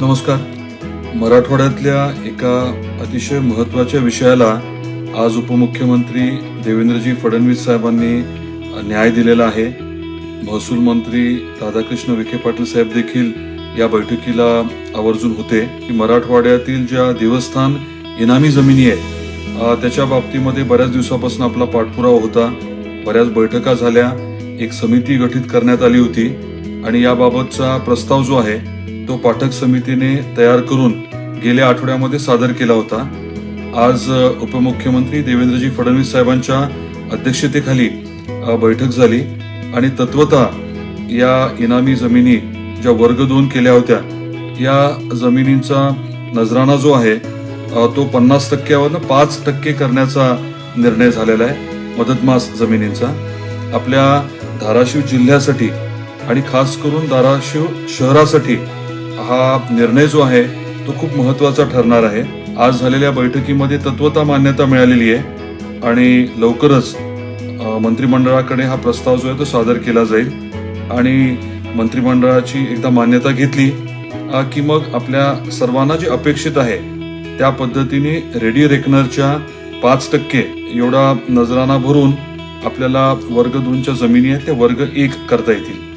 नमस्कार. मराठवाड्यातल्या एका अतिशय महत्त्वाच्या विषयाला आज उपमुख्यमंत्री देवेंद्रजी फडणवीस साहेबांनी न्याय दिलेला आहे. महसूल मंत्री राधाकृष्ण विखे पाटील साहेब देखील या बैठकीला आवर्जून होते. की मराठवाड्यातील ज्या देवस्थान इनामी जमिनी आहे त्याच्या बाबतीमध्ये बऱ्याच दिवसापासून आपला पाठपुरावा होता. बऱ्याच बैठका झाल्या. एक समिती गठीत करण्यात आली होती. आणि याबाबतचा प्रस्ताव जो आहे तो पाठक समितीने तयार करून गेल्या आठवड्यामध्ये सादर केला होता. आज उपमुख्यमंत्री देवेंद्रजी फडणवीस साहेबांच्या अध्यक्षतेखाली बैठक झाली आणि तत्वता या इनामी जमिनी ज्या वर्ग दोन केल्या होत्या या जमिनींचा नजराणा जो आहे तो पन्नास टक्क्यावरनं पाच टक्के करण्याचा निर्णय झालेला आहे मदतमास जमिनींचा. आपल्या धाराशिव जिल्ह्यासाठी आणि खास करून धाराशिव शहरासाठी हा निर्णय जो आहे तो खूप महत्त्वाचा ठरणार आहे. आज झालेल्या बैठकीमध्ये तत्वता मान्यता मिळालेली आहे आणि लवकरच मंत्रिमंडळाकडे हा प्रस्ताव जो आहे तो सादर केला जाईल. आणि मंत्रिमंडळाची एकदा मान्यता घेतली की मग आपल्या सर्वांना जे अपेक्षित आहे त्या पद्धतीने रेडी रेकनरच्या पाच टक्के एवढा नजराना भरून आपल्याला वर्ग दोनच्या जमिनी आहेत त्या वर्ग एक करता येतील.